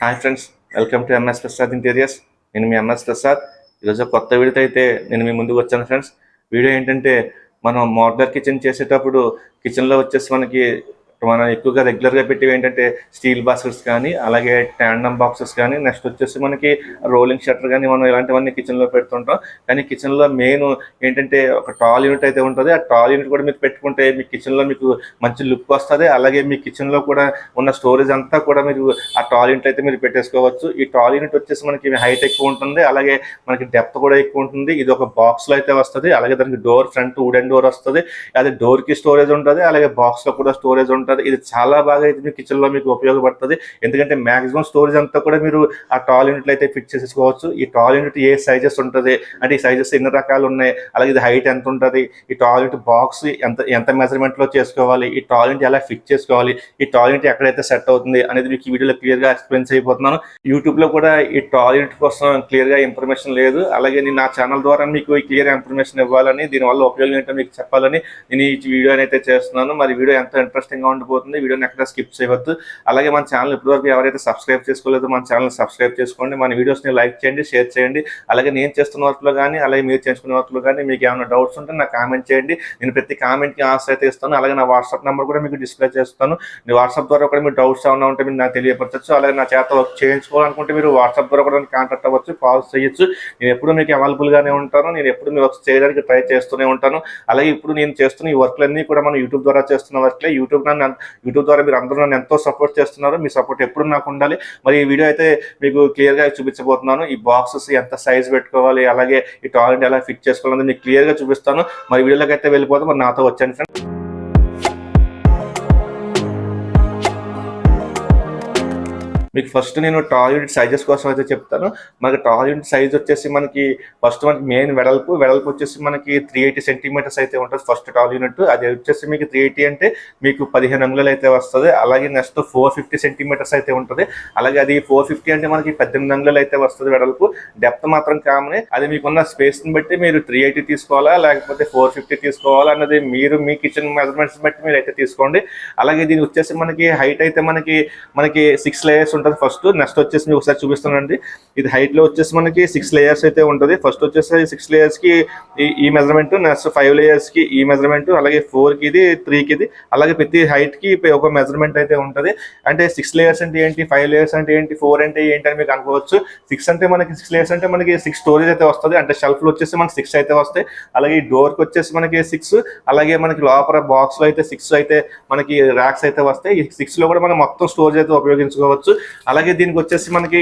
Hi friends welcome to MS Prasad interiors నేను మీ MS Prasad ఈరోజు కొత్త వీడియోతో అయితే నేను మీ ముందుకు వచ్చాను ఫ్రెండ్స్ వీడియో ఏంటంటే మనం మోడలర్ కిచెన్ చేసేటప్పుడు కిచెన్లో వచ్చేసి మనకి మనం ఎక్కువగా రెగ్యులర్గా పెట్టేవి ఏంటంటే స్టీల్ బాస్కెట్స్ కానీ అలాగే ట్యాండమ్ బాక్సెస్ కానీ నెక్స్ట్ వచ్చేసి మనకి రోలింగ్ షట్టర్ కానీ మనం ఇలాంటివన్నీ కిచెన్లో పెడుతుంటాం. కానీ కిచెన్లో మెయిన్ ఏంటంటే ఒక టాల్ యూనిట్ అయితే ఉంటుంది. ఆ టాల్ యూనిట్ కూడా మీరు పెట్టుకుంటే మీ కిచెన్లో మీకు మంచి లుక్ వస్తుంది. అలాగే మీ కిచెన్లో కూడా ఉన్న స్టోరేజ్ అంతా కూడా మీరు ఆ టాల్ యూనిట్ అయితే మీరు పెట్టేసుకోవచ్చు. ఈ టాల్ యూనిట్ వచ్చేసి మనకి హైట్ ఎక్కువ ఉంటుంది. అలాగే మనకి డెప్త్ కూడా ఎక్కువ ఉంటుంది. ఇది ఒక బాక్స్లో అయితే వస్తుంది. అలాగే దానికి డోర్ ఫ్రంట్ వుడెన్ డోర్ వస్తుంది. అది డోర్కి స్టోరేజ్ ఉంటుంది. అలాగే బాక్స్లో కూడా స్టోరేజ్ ఉంటుంది. ఇది చాలా బాగా అయితే మీ కిచెన్లో మీకు ఉపయోగపడుతుంది. ఎందుకంటే మ్యాక్సిమం స్టోరేజ్ అంతా కూడా మీరు ఆ టాల్ యూనిట్లో అయితే ఫిక్స్ చేసుకోవచ్చు ఈ టాల్ యూనిట్ ఏ సైజెస్ ఉంటుంది? అంటే ఈ సైజెస్ ఎన్ని రకాలు ఉన్నాయి? అలాగే ఇది హైట్ ఎంత ఉంటుంది? ఈ టాల్ యూనిట్ బాక్స్ ఎంత ఎంత మెజర్మెంట్లో చేసుకోవాలి? ఈ టాల్ యూనిట్ ఎలా ఫిక్స్ చేసుకోవాలి? ఈ టాల్ యూనిట్ ఎక్కడైతే సెట్ అవుతుంది అనేది మీకు ఈ వీడియోలో క్లియర్గా ఎక్స్ప్లెయిన్ చేయబోతున్నాను. యూట్యూబ్లో కూడా ఈ టాల్ యూనిట్ కోసం క్లియర్గా ఇన్ఫర్మేషన్ లేదు. అలాగే నేను నా ఛానల్ ద్వారా మీకు ఈ క్లియర్ ఇన్ఫర్మేషన్ ఇవ్వాలని దీనివల్ల ఉపయోగం ఏంటో మీకు చెప్పాలని నేను ఈ వీడియో అయితే చేస్తున్నాను. మరి వీడియో ఎంత ఇంట్రెస్టింగ్గా ఉండిపోతుంది. వీడియోని ఎక్కడ స్కిప్ చేయవద్దు. అలాగే మన ఛానల్ ఇప్పటివరకు ఎవరైతే సబ్స్క్రైబ్ చేసుకోలేదో మన ఛానల్ సబ్స్క్రైబ్ చేసుకోండి. మన వీడియోస్ని లైక్ చేయండి షేర్ చేయండి. అలాగే నేను చేస్తున్న వర్క్లో కానీ అలాగే మీరు చేసుకునే వర్క్లో కానీ మీకు ఏమైనా డౌట్స్ ఉంటే నాకు కామెంట్ చేయండి. నేను ప్రతి కామెంట్కి ఆన్సర్ అయితే ఇస్తాను. అలాగే నా వాట్సాప్ నెంబర్ కూడా మీకు డిస్ప్లే చేస్తాను. మీ వాట్సాప్ ద్వారా కూడా మీరు డౌట్స్ ఏమైనా ఉంటే మీరు నాకు తెలియపరచచ్చు. అలాగే నా చేత వర్క్ చేయించుకోవాలనుకుంటే మీరు వాట్సాప్ ద్వారా కూడా కాంటాక్ట్ అవ్వచ్చు కాల్స్ చేయొచ్చు. నేను ఎప్పుడు మీకు అవైలబుల్గానే ఉంటాను. నేను ఎప్పుడు మీ వర్క్ చేయడానికి ట్రై చేస్తూనే ఉంటాను. అలాగే ఇప్పుడు నేను చేస్తున్న ఈ వర్క్లన్నీ కూడా మనం యూట్యూబ్ ద్వారా చేస్తున్న వర్క్లే. యూట్యూబ్ నన్ను యూట్యూబ్ ద్వారా మీరు అందరూ నన్ను ఎంతో సపోర్ట్ చేస్తున్నారు మీ సపోర్ట్ ఎప్పుడు నాకు ఉండాలి. మరి ఈ వీడియో అయితే మీకు క్లియర్గా చూపించబోతున్నాను. ఈ బాక్సెస్ ఎంత సైజ్ పెట్టుకోవాలి అలాగే ఈ టాయిలెట్ ఎలా ఫిట్ చేసుకోవాలని మీకు క్లియర్గా చూపిస్తాను. మరి వీడియోలోకి అయితే వెళ్ళిపోతే మరి నాతో వచ్చాను ఫ్రెండ్స్. మీకు ఫస్ట్ నేను టాల్ యూనిట్ సైజెస్ కోసం అయితే చెప్తాను. మనకి టాల్ యూనిట్ సైజ్ వచ్చేసి మనకి ఫస్ట్ మనకి మెయిన్ వెడల్పు వెడల్పు వచ్చేసి మనకి త్రీ ఎయిటీ సెంటీమీటర్స్ అయితే ఉంటుంది ఫస్ట్ టాల్ యూనిట్ అది వచ్చేసి మీకు త్రీ ఎయిటీ అంటే మీకు పదిహేను అంగుళాలు అయితే వస్తుంది. అలాగే నెక్స్ట్ ఫోర్ ఫిఫ్టీ సెంటీమీటర్స్ అయితే ఉంటుంది. అలాగే అది ఫోర్ ఫిఫ్టీ అంటే మనకి పద్దెనిమిది అంగుళాలు అయితే వస్తుంది వెడల్పు. డెప్త్ మాత్రం కామనే అది మీకున్న స్పేస్ని బట్టి మీరు త్రీ ఎయిటీ తీసుకోవాలా లేకపోతే ఫోర్ ఫిఫ్టీ తీసుకోవాలా అన్నది మీరు మీ కిచెన్ మెజర్మెంట్స్ బట్టి మీరు అయితే తీసుకోండి. అలాగే దీని వచ్చేసి మనకి హైట్ అయితే మనకి మనకి సిక్స్ లేయర్స్ ఉంటుంది. ఫస్ట్ నెక్స్ట్ వచ్చేసి మీకు ఒకసారి చూపిస్తానండి. ఇది హైట్లో వచ్చేసి మనకి సిక్స్ లేయర్స్ అయితే ఉంటుంది. ఫస్ట్ వచ్చేసి సిక్స్ లేయర్స్కి ఈ- ఈ మెజర్మెంట్ నెక్స్ట్ ఫైవ్ లేయర్స్కి ఈ మెజర్మెంట్ అలాగే ఫోర్కి ఇది త్రీ కి ఇది అలాగే ప్రతి హైట్కి ఒక మెజర్మెంట్ అయితే ఉంటుంది. అంటే సిక్స్ లేయర్స్ అంటే ఏంటి? ఫైవ్ లేయర్స్ అంటే ఏంటి? ఫోర్ అంటే ఏంటి అని మీకు అనుకోవచ్చు. సిక్స్ అంటే మనకి సిక్స్ లేయర్స్ అంటే మనకి సిక్స్ స్టోరేజ్ అయితే వస్తుంది. అంటే షెల్ఫ్లో వచ్చేసి మనకి సిక్స్ అయితే వస్తాయి. అలాగే ఈ డోర్కి వచ్చేసి మనకి సిక్స్ అలాగే మనకి లోపల బాక్స్లో అయితే సిక్స్ అయితే మనకి ర్యాక్స్ అయితే వస్తాయి. ఈ సిక్స్లో కూడా మనం మొత్తం స్టోరేజ్ అయితే ఉపయోగించుకోవచ్చు. అలాగే దీనికి వచ్చేసి మనకి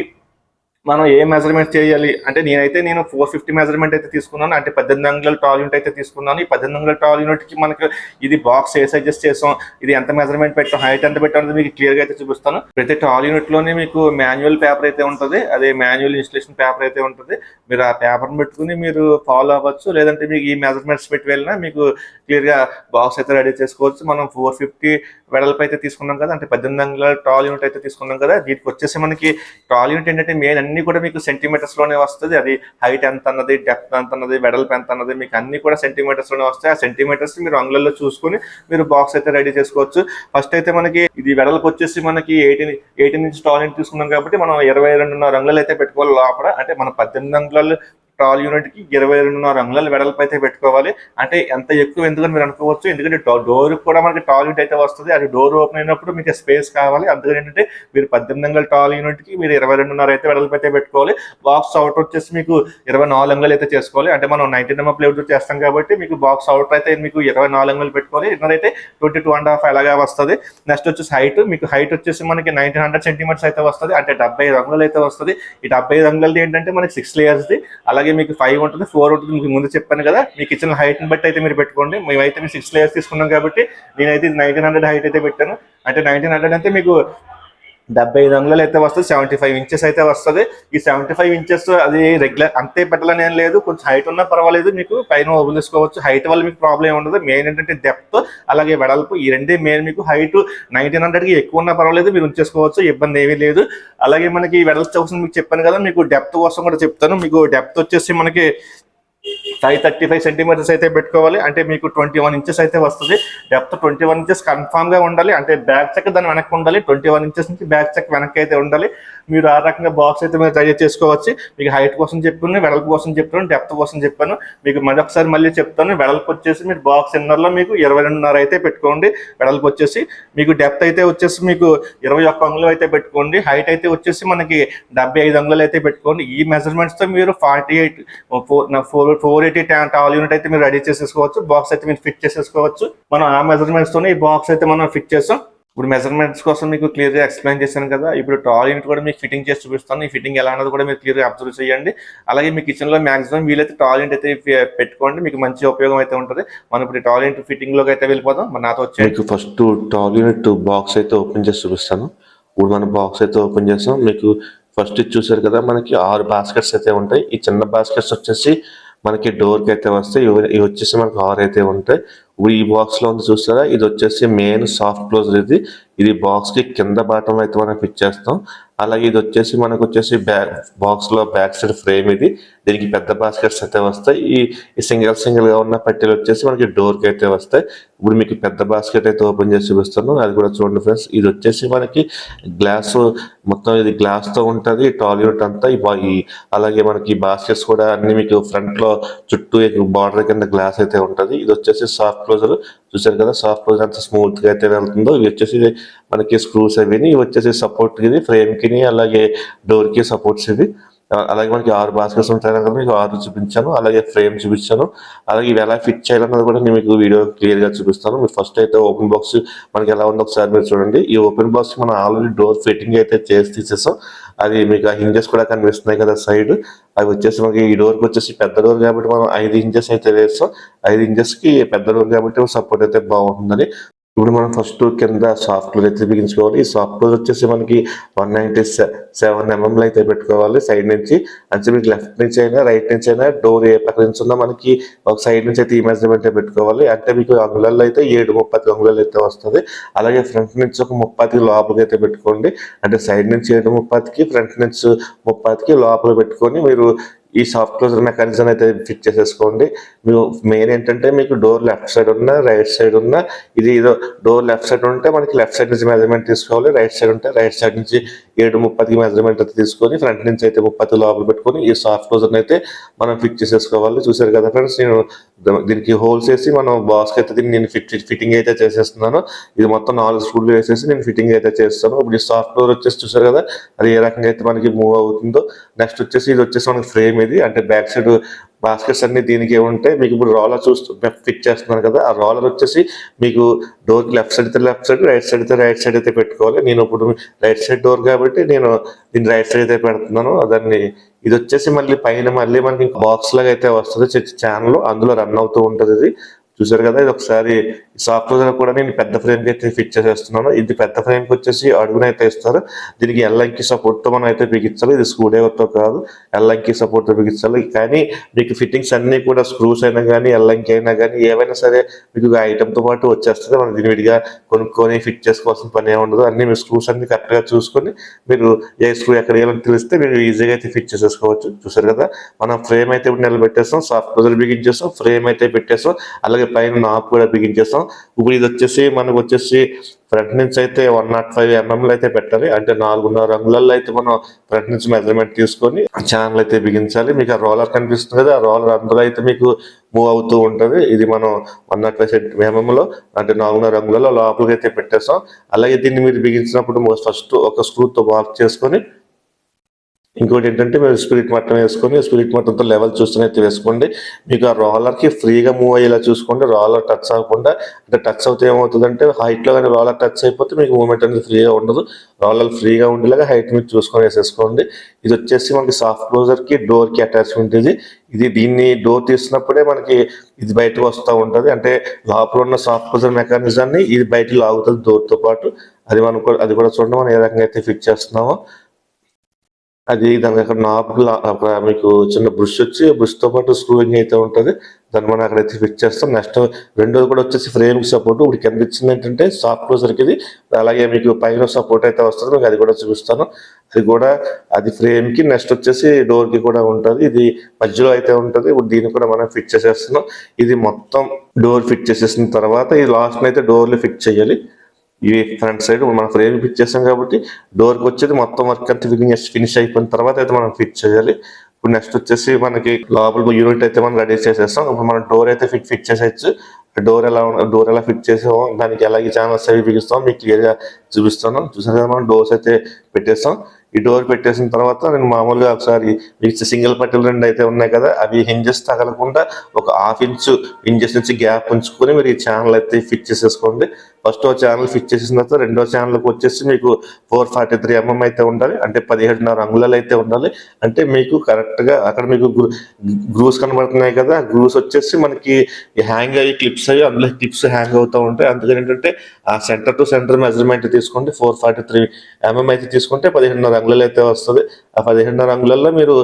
మనం ఏ మెజర్మెంట్ చేయాలి? అంటే నేనైతే నేను ఫోర్ ఫిఫ్టీ మెజర్మెంట్ అయితే తీసుకున్నాను. అంటే పద్దెనిమిది అంగుళాల టాల్ యూనిట్ అయితే తీసుకున్నాను. ఈ పద్దెనిమిది అంగుళాల టాల్ యూనిట్కి మనకి ఇది బాక్స్ ఏ సైజెస్ చేసాం? ఇది ఎంత మెజర్మెంట్ పెట్టాం? హైట్ ఎంత పెట్టాం అనేది మీకు క్లియర్గా అయితే చూపిస్తాను. ప్రతి టాల్ యూనిట్లోనే మీకు మాన్యువల్ పేపర్ అయితే ఉంటుంది. అదే మాన్యువల్ ఇన్స్టలేషన్ పేపర్ అయితే ఉంటుంది. మీరు ఆ పేపర్ని పెట్టుకుని మీరు ఫాలో అవ్వచ్చు. లేదంటే మీకు ఈ మెజర్మెంట్స్ పెట్టి వెళ్ళినా మీకు క్లియర్గా బాక్స్ అయితే రెడీ చేసుకోవచ్చు. మనం ఫోర్ ఫిఫ్టీ వెడల్పు అయితే తీసుకున్నాం కదా. అంటే పద్దెనిమిది అంగుళాల టాల్ యూనిట్ అయితే తీసుకున్నాం కదా. దీనికి వచ్చేసి మనకి టాల్ యూనిట్ ఏంటంటే మెయిన్ అన్ని అన్ని కూడా మీకు సెంటీమీటర్స్లోనే వస్తుంది. అది హైట్ ఎంత అన్నది డెప్త్ ఎంత అన్నది వెడల్పు ఎంత అన్నది మీకు అన్ని కూడా సెంటీమీటర్స్లోనే వస్తాయి. ఆ సెంటీమీటర్స్ మీరు అంగులలో చూసుకుని మీరు బాక్స్ అయితే రెడీ చేసుకోవచ్చు. ఫస్ట్ అయితే మనకి ఇది వెడల్పు వచ్చేసి మనకి ఎయిటీన్ ఎయిటీన్ ఇంచ్ టాల్ తీసుకున్నాం కాబట్టి మనం ఇరవై రెండున్నర అంగుళాలు అయితే పెట్టుకోవాలి లోపల. అంటే మన పద్దెనిమిది అంగుళాలు టాల్ యూనిట్కి ఇరవై రెండున్నర అంగుళాల వెడల్పు అయితే పెట్టుకోవాలి. అంటే ఎంత ఎక్కువ ఎందుకని మీరు అనుకోవచ్చు. ఎందుకంటే డోర్ కూడా మనకి టాల్ యూనిట్ అయితే వస్తుంది. అది డోర్ ఓపెన్ అయినప్పుడు మీకు స్పేస్ కావాలి. అందుకని ఏంటంటే మీరు పద్దెనిమిది అంగుళాల టాల్ యూనిట్కి మీరు ఇరవై రెండున్నర అయితే వెడల్పు అయితే పెట్టుకోవాలి. బాక్స్ అవుట్ వచ్చేసి మీకు ఇరవై నాలుగు అంగుళాలు అయితే చేసుకోవాలి. అంటే మనం నైన్టీన్ నెంబర్ ప్లేట్ చేస్తాం కాబట్టి మీకు బాక్స్ అవుట్ అయితే మీకు ఇరవై నాలుగు అంగులు పెట్టుకోవాలి. ఇన్నర్ అయితే ట్వంటీ టూ అండ్ హాఫ్ అలాగా వస్తుంది. నెక్స్ట్ వచ్చేసి హైట్. మీకు హైట్ వచ్చేసి మనకి నైన్టీన్ హండ్రెడ్ సెంటీమీటర్స్ అయితే వస్తుంది. అంటే డెబ్బై ఐదు అయితే వస్తుంది. ఈ డెబ్బై ఐదు ఏంటంటే మనకి సిక్స్ లేయర్స్ది. అలాగే మీకు ఫైవ్ ఉంటుంది ఫోర్ ఉంటుంది మీకు ముందు చెప్పాను కదా. మీ కిచెన్ హైట్ని బట్టి అయితే మీరు పెట్టుకోండి. మేమైతే మేము సిక్స్ లేయర్స్ తీసుకున్నాం కాబట్టి నేనైతే నైన్టీన్ హండ్రెడ్ హైట్ అయితే పెట్టాను. అంటే నైన్టీన్ హండ్రెడ్ అంటే మీకు డెబ్బై ఐదు అంగుళాలు అయితే వస్తుంది సెవెంటీ ఫైవ్ ఇంచెస్ అయితే వస్తుంది. ఈ సెవెంటీ ఫైవ్ ఇంచెస్ అది రెగ్యులర్ అంతే పెట్టాలని ఏం లేదు. కొంచెం హైట్ ఉన్నా పర్వాలేదు మీకు పైన వదిలేసుకోవచ్చు హైట్ వల్ల మీకు ప్రాబ్లం ఉండదు. మెయిన్ ఏంటంటే డెప్త్ అలాగే వెడల్పు ఈ రెండే మెయిన్ మీకు హైట్ నైన్టీన్ హండ్రెడ్కి ఎక్కువ ఉన్నా పర్వాలేదు మీరు ఉంచేసుకోవచ్చు ఇబ్బంది ఏమీ లేదు. అలాగే మనకి వెడల్పు కోసం మీకు చెప్పాను కదా మీకు డెప్త్ కోసం కూడా చెప్తాను. మీకు డెప్త్ వచ్చేసి మనకి ఫైవ్ థర్టీ ఫైవ్ సెంటీమీటర్స్ అయితే పెట్టుకోవాలి. అంటే మీకు ట్వంటీ వన్ ఇంచెస్ అయితే వస్తుంది. డెప్త్ ట్వంటీ వన్ ఇంచెస్ కన్ఫామ్గా ఉండాలి. అంటే బ్యాక్ చెక్ దాని వెనక్కి ఉండాలి. ట్వంటీ వన్ ఇంచెస్ నుంచి బ్యాక్ చెక్ వెనక్కి అయితే ఉండాలి. మీరు ఆ రకంగా బాక్స్ అయితే మీరు ట్రై చేసుకోవచ్చు. మీకు హైట్ కోసం చెప్పాను వెడల్పు కోసం చెప్పాను డెప్త్ కోసం చెప్పాను. మీకు మరొకసారి మళ్ళీ చెప్తాను. వెడల్పు వచ్చేసి మీరు బాక్స్ ఇన్నర్లో మీకు ఇరవై రెండున్నర అయితే పెట్టుకోండి. వెడల్పు వచ్చేసి మీకు డెప్త్ అయితే వచ్చేసి మీకు ఇరవై ఒక్క అంగుళం అయితే పెట్టుకోండి. హైట్ అయితే వచ్చేసి మనకి డెబ్బై ఐదు అంగుళాలు అయితే పెట్టుకోండి. ఈ మెజర్మెంట్స్తో మీరు forty eight four four four eighty tall unit అయితే మీరు రెడీ చేసేసుకోవచ్చు. బాక్స్ అయితే మీరు ఫిట్ చేసేసుకోవచ్చు. మనం ఆ మెజర్మెంట్స్ తోనే ఈ బాక్స్ అయితే మనం ఫిట్ చేస్తాం. ఇప్పుడు మెజర్మెంట్స్ కోసం మీకు క్లియర్గా ఎక్స్ప్లెయిన్ చేశాను కదా. ఇప్పుడు టాల్ యూనిట్ కూడా మీకు ఫిట్టింగ్ చేసి చూపిస్తాను. ఈ ఫిట్టింగ్ ఎలా అన్నది కూడా మీరు క్లియర్గా అబ్జర్వ్ చేయండి. అలాగే మీ కిచెన్లో మాక్సిమం వీలైతే టాల్ యూనిట్ అయితే పెట్టుకోండి. మీకు మంచి ఉపయోగం అయితే ఉంటుంది. మనం ఇప్పుడు టాల్ యూనిట్ ఫిట్టింగ్లోకి అయితే వెళ్ళిపోదాం. మన నాతో వచ్చే మీకు ఫస్ట్ టాల్ యూనిట్ బాక్స్ అయితే ఓపెన్ చేసి చూపిస్తాను. ఇప్పుడు మన బాక్స్ అయితే ఓపెన్ చేస్తాం. మీకు ఫస్ట్ ఇది చూసారు కదా మనకి ఆరు బాస్కెట్స్ అయితే ఉంటాయి. ఈ చిన్న బాస్కెట్స్ వచ్చేసి మనకి డోర్కి అయితే వస్తాయి ఇవి వచ్చేసి మనకి ఆర్ అయితే ఉంటాయి. ఇప్పుడు ఈ బాక్స్లో ఉంది చూస్తారా ఇది వచ్చేసి మెయిన్ సాఫ్ట్ క్లోజర్ ఇది. ఇది బాక్స్కి కింద బాటం అయితే మనం ఫిట్ చేస్తాం. అలాగే ఇది వచ్చేసి మనకు వచ్చేసి బ్యాక్ బాక్స్లో బ్యాక్ సైడ్ ఫ్రేమ్ ఇది. దీనికి పెద్ద బాస్కెట్స్ అయితే వస్తాయి. ఈ సింగిల్ సింగిల్గా ఉన్న పట్టీలు వచ్చేసి మనకి డోర్కి అయితే వస్తాయి. ఇప్పుడు మీకు పెద్ద బాస్కెట్ అయితే ఓపెన్ చేసి చూపిస్తాను అది కూడా చూడండి ఫ్రెండ్స్ ఇది వచ్చేసి మనకి గ్లాస్ మొత్తం ఇది గ్లాస్తో ఉంటుంది. టాల్ అంతా ఈ అలాగే మనకి బాస్కెట్స్ కూడా అన్ని మీకు ఫ్రంట్లో చుట్టూ బార్డర్ కింద గ్లాస్ అయితే ఉంటుంది. ఇది వచ్చేసి సాఫ్ట్ క్లోజర్ చూసారు కదా? సాఫ్ట్ క్లోజర్ అంత స్మూత్గా అయితే వెళ్తుందో. ఇవి వచ్చేసి మనకి స్క్రూస్ అవి ఇవి వచ్చేసి సపోర్ట్ ఇది ఫ్రేమ్కి అలాగే డోర్కి సపోర్ట్స్ ఇవి. అలాగే మనకి ఆరు బాస్కెట్స్ ఉంటాయి కదా మీకు ఆరు చూపించాను అలాగే ఫ్రేమ్ చూపించాను. అలాగే ఇవి ఎలా ఫిట్ చేయాలన్నది కూడా నేను మీకు వీడియో క్లియర్గా చూపిస్తాను. మీరు ఫస్ట్ అయితే ఓపెన్ బాక్స్ మనకి ఎలా ఉందో ఒకసారి మీరు చూడండి. ఈ ఓపెన్ బాక్స్ మనం ఆల్రెడీ డోర్ ఫిట్టింగ్ అయితే చేసి తీసేసాం. అది మీకు ఆ హింజెస్ కూడా కనిపిస్తున్నాయి కదా సైడ్ అవి వచ్చేసి మనకి ఈ డోర్కి వచ్చేసి పెద్ద డోర్ కాబట్టి మనం ఐదు ఇంచెస్ అయితే వేస్తాం. ఐదు ఇంచెస్కి పెద్ద డోర్ కాబట్టి సపోర్ట్ అయితే బాగుంటుందని ఇప్పుడు మనం ఫస్ట్ కింద సాఫ్ట్ క్లోజ్ అయితే బిగించుకోవాలి. ఈ సాఫ్ట్ క్లోజ్ వచ్చేసి మనకి వన్ నైన్టీ సెవెన్ ఎంఎంలు అయితే పెట్టుకోవాలి. సైడ్ నుంచి అంటే మీకు లెఫ్ట్ నుంచి అయినా రైట్ నుంచి అయినా డోర్ ఏ పక్క నుంచి ఉన్నా మనకి ఒక సైడ్ నుంచి అయితే ఈ మెజర్మెంట్ పెట్టుకోవాలి. అంటే మీకు అంగుళాల్లో అయితే ఏడు ముప్పై అంగుళాలు అయితే వస్తుంది. అలాగే ఫ్రంట్ నుంచి ఒక ముప్పైకి లోపలికి అయితే పెట్టుకోండి. అంటే సైడ్ నుంచి ఏడు ముప్పైకి ఫ్రంట్ నుంచి ముప్పైకి లోపల పెట్టుకొని మీరు ఈ సాఫ్ట్ క్లోజర్ మెకానిజం అయితే ఫిట్ చేసేసుకోండి. మీరు మెయిన్ ఏంటంటే మీకు డోర్ లెఫ్ట్ సైడ్ ఉన్నా రైట్ సైడ్ ఉన్నా ఇది ఏదో డోర్ లెఫ్ట్ సైడ్ ఉంటే మనకి లెఫ్ట్ సైడ్ నుంచి మెజర్మెంట్ తీసుకోవాలి. రైట్ సైడ్ ఉంటే రైట్ సైడ్ నుంచి ఏడు ముప్పైకి మెజర్మెంట్ అయితే తీసుకొని ఫ్రంట్ నుంచి అయితే ముప్పై లోపల పెట్టుకొని ఈ సాఫ్ట్ క్లోజర్ని అయితే మనం ఫిట్ చేసేసుకోవాలి. చూసారు కదా ఫ్రెండ్స్ నేను దీనికి హోల్స్ వేసి మనం బాక్స్ అయితే దీన్ని నేను ఫిట్ ఫిట్టింగ్ అయితే చేసేస్తున్నాను. ఇది మొత్తం నాలుగు స్కూల్ వేసేసి నేను ఫిట్టింగ్ అయితే చేస్తాను. ఇప్పుడు ఈ సాఫ్ట్ క్లోజర్ వచ్చేసి చూసారు కదా అది ఏ రకంగా అయితే మనకి మూవ్ అవుతుందో. నెక్స్ట్ వచ్చేసి ఇది వచ్చేసి మనకి ఫ్రేమ్ ఇది అంటే బ్యాక్ సైడ్ బాస్కెట్స్ అన్ని దీనికి ఉంటాయి మీకు ఇప్పుడు రోలర్ చూస్తూ ఫిట్ చేస్తున్నారు కదా ఆ రోలర్ వచ్చేసి మీకు డోర్ లెఫ్ట్ సైడ్ అయితే లెఫ్ట్ సైడ్ రైట్ సైడ్ అయితే రైట్ సైడ్ అయితే పెట్టుకోవాలి. నేను ఇప్పుడు రైట్ సైడ్ డోర్ కాబట్టి నేను దీన్ని రైట్ సైడ్ అయితే పెడుతున్నాను. దాన్ని ఇది వచ్చేసి మళ్ళీ పైన మళ్ళీ మనకి బాక్స్ లాగా అయితే వస్తుంది. ఛానల్ అందులో రన్ అవుతూ ఉంటుంది ఇది. చూసారు కదా ఇది ఒకసారి సాఫ్ట్ క్లోజర్ కూడా నేను పెద్ద ఫ్రేమ్కి అయితే ఫిట్ చేసేస్తున్నాను. ఇది పెద్ద ఫ్రేమ్కి వచ్చేసి అడుగునైతే అయితే ఇస్తారు. దీనికి ఎల్లంకి సపోర్ట్తో మనం అయితే బిగించాలి. ఇది స్క్రూ తో కాదు ఎల్లంకి సపోర్ట్తో బిగించాలి. కానీ మీకు ఫిట్టింగ్స్ అన్ని కూడా స్క్రూస్ అయినా కానీ ఎల్లంకి అయినా కానీ ఏవైనా సరే మీకు ఐటమ్తో పాటు వచ్చేస్తుంది. మనం దీని విడిగా కొనుక్కొని ఫిట్ చేసుకోవాల్సిన పని ఏమి ఉండదు. అన్ని మీ స్క్రూస్ అన్ని కరెక్ట్గా చూసుకొని మీరు ఏ స్క్రూ ఎక్కడ వేయాలని తెలిస్తే మీరు ఈజీగా అయితే ఫిట్ చేసేసుకోవచ్చు. చూసారు కదా మనం ఫ్రేమ్ అయితే ఇప్పుడు నిలబెట్టేస్తాం సాఫ్ట్ బిగించేస్తాం ఫ్రేమ్ అయితే పెట్టేస్తాం. అలాగే పైన నాప్ కూడా బిగించేస్తాం ఇప్పుడు ఇది వచ్చేసి మనకు వచ్చేసి ఫ్రంట్ నుంచి అయితే వన్ నాట్ ఫైవ్ ఎంఎంలు అయితే పెట్టాలి. అంటే నాలుగున్నర రంగులలో అయితే మనం ఫ్రంట్ నుంచి మెజర్మెంట్ తీసుకొని ఛానల్ అయితే బిగించాలి మీకు ఆ రోలర్ కనిపిస్తుంది కదా ఆ రోలర్ అందులో అయితే మీకు మూవ్ అవుతూ ఉంటుంది. ఇది మనం వన్ నాట్ ఫైవ్ సెంట్ ఎంఎంలో అంటే నాలుగున్నర రంగులలో లోపలికి అయితే పెట్టేస్తాం. అలాగే దీన్ని మీరు బిగించినప్పుడు ఫస్ట్ ఒక స్క్రూతో బాక్ చేసుకొని ఇంకోటి ఏంటంటే మీరు స్పిరిట్ మట్టం వేసుకొని స్పిరిట్ మట్టంతో లెవెల్ చూసుకుని అయితే వేసుకోండి. మీకు ఆ రోలర్కి ఫ్రీగా మూవ్ అయ్యేలా చూసుకోండి. రోలర్ టచ్ అవ్వకుండా అంటే టచ్ అవుతే ఏమవుతుందంటే హైట్లో కానీ రోలర్ టచ్ అయిపోతే మీకు మూమెంట్ అనేది ఫ్రీగా ఉండదు. రోలర్ ఫ్రీగా ఉండేలాగా హైట్ మీద చూసుకొని వేసేసుకోండి. ఇది వచ్చేసి మనకి సాఫ్ట్ క్లోజర్కి డోర్కి అటాచ్మెంట్ ఇది. ఇది దీన్ని డోర్ తీసినప్పుడే మనకి ఇది బయటకు వస్తూ ఉంటుంది. అంటే లోపల ఉన్న సాఫ్ట్ క్లోజర్ మెకానిజాన్ని ఇది బయటకు లాగుతుంది డోర్తో పాటు. అది మనం కూడా- అది కూడా చూడండి మనం ఏ రకంగా అయితే ఫిట్ చేస్తున్నామో. అది దానికి అక్కడ నాబ్ లా- మీకు చిన్న బ్రష్ వచ్చి బ్రష్తో పాటు స్క్రూయింగ్ అయితే ఉంటుంది. దాన్ని మనం అక్కడైతే ఫిట్ చేస్తాం. నెక్స్ట్ రెండోది కూడా వచ్చేసి ఫ్రేమ్ సపోర్ట్. ఇప్పుడు కింద ఇచ్చింది ఏంటంటే సాఫ్ట్ క్లోజర్కి ఇది. అలాగే మీకు పైన సపోర్ట్ అయితే వస్తుంది. మీకు అది కూడా చూపిస్తాను. అది కూడా అది ఫ్రేమ్కి. నెక్స్ట్ వచ్చేసి డోర్కి కూడా ఉంటుంది. ఇది మధ్యలో అయితే ఉంటుంది. ఇప్పుడు దీన్ని కూడా మనం ఫిట్ చేసేస్తున్నాం. ఇది మొత్తం డోర్ ఫిట్ చేసేసిన తర్వాత ఈ లాస్ట్ అయితే డోర్లు ఫిట్ చేయాలి. ఇవి ఫ్రంట్ సైడ్ మనం ఫ్రేమ్ ఫిట్ చేస్తాం కాబట్టి డోర్కి వచ్చేది మొత్తం వర్క్ అంతా ఫినిష్ ఫినిష్ అయిపోయిన తర్వాత అయితే మనం ఫిట్ చేయాలి. ఇప్పుడు నెక్స్ట్ వచ్చేసి మనకి లోపల యూనిట్ అయితే మనం రెడీ చేసేస్తాం. ఇప్పుడు మనం డోర్ అయితే ఫిట్ ఫిట్ చేసేయచ్చు. డోర్ ఎలా డోర్ ఎలా ఫిట్ చేసామో దానికి ఎలాగే ఛానల్స్ అవి బిగిస్తాం మీకు క్లియర్గా చూపిస్తాను చూసారు కదా మనం డోర్స్ అయితే పెట్టేస్తాం. ఈ డోర్ పెట్టేసిన తర్వాత నేను మామూలుగా ఒకసారి మీకు సింగిల్ పట్టెలు రెండు అయితే ఉన్నాయి కదా అవి హింజెస్ తగలకుండా ఒక హాఫ్ ఇంచు హింజెస్ నుంచి గ్యాప్ ఉంచుకొని మీరు ఈ ఛానల్ అయితే ఫిట్ చేసేసుకోండి. ఫస్ట్ ఛానల్ ఫిట్ చేసిన తర్వాత రెండో ఛానల్కి వచ్చేసి మీకు ఫోర్ ఫార్టీ త్రీ ఎంఎం అయితే ఉండాలి. అంటే పదిహేడున్నర అంగుళాలు అయితే ఉండాలి. అంటే మీకు కరెక్ట్గా అక్కడ మీకు గ్రూస్ కనబడుతున్నాయి కదా గ్రూస్ వచ్చేసి మనకి హ్యాంగ్ అయ్యి క్లిప్స్ అయ్యి అందులో క్లిప్స్ హ్యాంగ్ అవుతూ ఉంటాయి. అందుకని ఏంటంటే ఆ సెంటర్ టు సెంటర్ మెజర్మెంట్ తీసుకోండి ఫోర్ ఫార్టీ త్రీ ఎంఎం అయితే తీసుకుంటే పదిహేడున్నర అంగుళాలు అయితే వస్తుంది. ఆ పదిహేడున్నర రంగులలో మీరు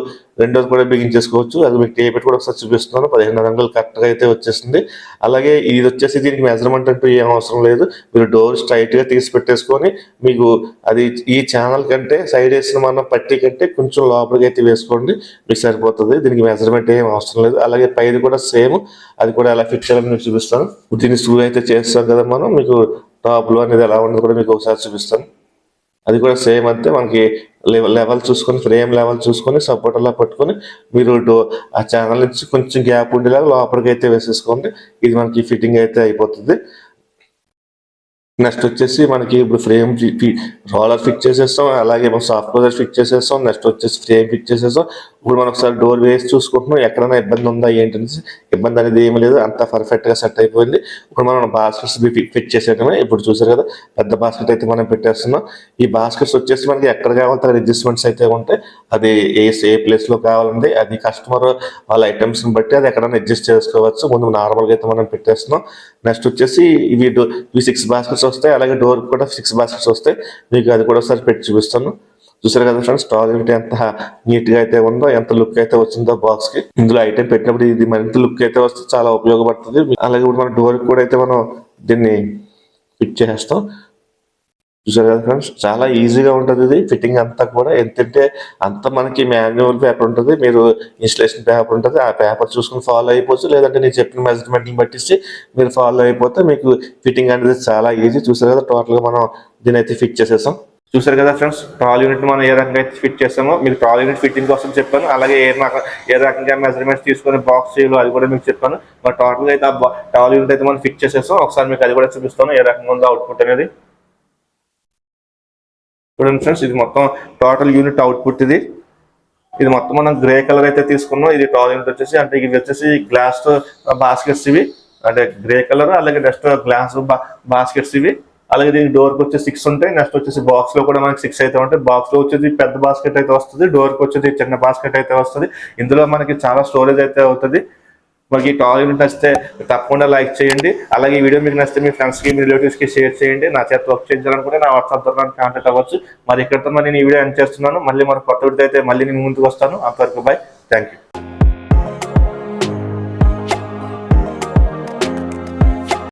రెండోది కూడా బిగించేసుకోవచ్చు అది మీకు టేపెట్ కూడా ఒకసారి చూపిస్తున్నాను. పదిహేనున్నర రంగులు కరెక్ట్గా అయితే వచ్చేసింది. అలాగే ఇది వచ్చేసి దీనికి మెజర్మెంట్ అంటూ ఏం అవసరం లేదు. మీరు డోర్ స్ట్రైట్గా తీసి పెట్టేసుకొని మీకు అది ఈ ఛానల్ కంటే సైడ్ వేసిన మన పట్టి కంటే కొంచెం లోపలికి అయితే వేసుకోండి. మీకు సరిపోతుంది. దీనికి మెజర్మెంట్ ఏం అవసరం లేదు. అలాగే పైది కూడా సేమ్. అది కూడా ఎలా ఫిక్స్ చేయాలని మీకు చూపిస్తాను. దీన్ని స్క్రూ అయితే చేస్తాం కదా మనం. మీకు టాప్లు అనేది ఎలా ఉండదు కూడా మీకు ఒకసారి చూపిస్తాను. అది కూడా సేమ్ అంతే. మనకి లెవెల్ చూసుకొని ఫ్రేమ్ లెవెల్ చూసుకొని సపోర్టర్లా పట్టుకొని మీరు ఆ ఛానల్ నుంచి కొంచెం గ్యాప్ ఉండేలాగా లోపలికి అయితే వేసేసుకోండి. ఇది మనకి ఫిట్టింగ్ అయితే అయిపోతుంది. నెక్స్ట్ వచ్చేసి మనకి ఇప్పుడు ఫ్రేమ్ రోలర్ ఫిక్స్ చేసేస్తాం. అలాగే మనం సాఫ్ట్ క్లోజర్ చేసేస్తాం. నెక్స్ట్ వచ్చేసి ఫ్రేమ్ ఫిక్స్ చేసేస్తాం. ఇప్పుడు మనం ఒకసారి డోర్ వేసి చూసుకుంటున్నాం. ఎక్కడైనా ఇబ్బంది ఉందా ఏంటనేసి ఇబ్బంది అనేది ఏమీ లేదు. అంతా పర్ఫెక్ట్గా సెట్ అయిపోయింది. ఇప్పుడు మనం బాస్కెట్స్ ఫిట్ చేసేటమే ఇప్పుడు చూసారు కదా. పెద్ద బాస్కెట్ అయితే మనం పెట్టేస్తున్నాం. ఈ బాస్కెట్స్ వచ్చేసి మనకి ఎక్కడ కావాలంటే అక్కడ అడ్జస్ట్మెంట్స్ అయితే ఉంటాయి. అది ఏ ఏ ప్లేస్లో కావాలండి అది కస్టమర్ వాళ్ళ ఐటమ్స్ని బట్టి అది ఎక్కడైనా అడ్జస్ట్ చేసుకోవచ్చు. ముందు నార్మల్గా అయితే మనం పెట్టేస్తున్నాం. నెక్స్ట్ వచ్చేసి ఇవి ఇవి సిక్స్ బాస్కెట్స్ వస్తాయి. అలాగే డోర్ కూడా సిక్స్ బాస్కెట్స్ వస్తాయి. మీకు అది కూడా ఒకసారి పెట్టి చూపిస్తాను. చూసారు కదా ఫ్రెండ్స్ స్టాల్ యూనిట్ ఎంత నీట్గా అయితే ఉందో ఎంత లుక్ అయితే వచ్చిందో బాక్స్కి. ఇందులో ఐటమ్ పెట్టినప్పుడు ఇది మరింత లుక్ అయితే వస్తే చాలా ఉపయోగపడుతుంది. అలాగే ఇప్పుడు మన డోర్ కూడా అయితే మనం దీన్ని ఫిట్ చేసేస్తాం. చూసారు కదా ఫ్రెండ్స్ చాలా ఈజీగా ఉంటుంది ఇది. ఫిట్టింగ్ అంతా కూడా ఎంతంటే అంత మనకి మాన్యువల్ పేపర్ ఉంటుంది. మీరు ఇన్స్టలేషన్ పేపర్ ఉంటుంది. ఆ పేపర్ చూసుకుని ఫాలో అయిపోవచ్చు. లేదంటే నేను చెప్పిన మెజర్మెంట్ని బట్టిస్తే మీరు ఫాలో అయిపోతే మీకు ఫిట్టింగ్ అనేది చాలా ఈజీ చూసారు కదా టోటల్గా మనం దీని అయితే ఫిట్ చేసేసాం. చూసారు కదా ఫ్రెండ్స్? టాల్ యూనిట్ మనం ఏ రకంగా అయితే ఫిట్ చేస్తామో మీకు టాల్ యూనిట్ ఫిట్టింగ్ కోసం చెప్పాను. అలాగే ఏ ఏ రకంగా మెజర్మెంట్స్ తీసుకొని బాక్స్ చేయాలో అది కూడా మీకు చెప్పాను. మరి టోటల్గా అయితే ఆ ట్రాల్ యూనిట్ అయితే మనం ఫిట్ చేసేస్తాం. ఒకసారి మీకు అది కూడా చూపిస్తాను. ఏ రకంగా ఉందో అవుట్పుట్ అనేది. చూడండి ఫ్రెండ్స్ ఇది మొత్తం టోటల్ యూనిట్ అవుట్పుట్ ఇది. ఇది మొత్తం మనం గ్రే కలర్ అయితే తీసుకున్నాం. ఇది టాల్ యూనిట్ వచ్చేసి అంటే ఇది వచ్చేసి గ్లాస్ బాస్కెట్స్ uh, ఇవి. అంటే గ్రే కలర్ అలాగే నెక్స్ట్ గ్లాస్ బాస్కెట్స్ ఇవి. అలాగే దీనికి డోర్కి సిక్స్ ఉంటాయి. నెక్స్ట్ వచ్చేసి బాక్స్లో కూడా మనకి సిక్స్ అయితే ఉంటాయి. బాక్స్లో వచ్చేది పెద్ద బాస్కెట్ అయితే వస్తుంది. డోర్కి వచ్చేది చిన్న బాస్కెట్ అయితే వస్తుంది. ఇందులో మనకి చాలా స్టోరేజ్ అయితే అవుతుంది. మనకి ఈ టాల్ యూనిట్ నచ్చితే తప్పకుండా లైక్ చేయండి. అలాగే ఈ వీడియో మీకు నచ్చితే మీ ఫ్రెండ్స్కి మీ రిలేటివ్స్కి షేర్ చేయండి. నా చేత వర్క్ చేయించాలనుకుంటే నా వాట్సాప్ ద్వారా కాంటాక్ట్ అవ్వచ్చు. మరి ఇక్కడితో మరి నేను ఈ వీడియో ఎండ్ చేస్తున్నాను. మళ్ళీ మన కొత్త వీడియో అయితే మళ్ళీ నేను ముందుకు వస్తాను. అంతవరకు బాయ్ థ్యాంక్ యూ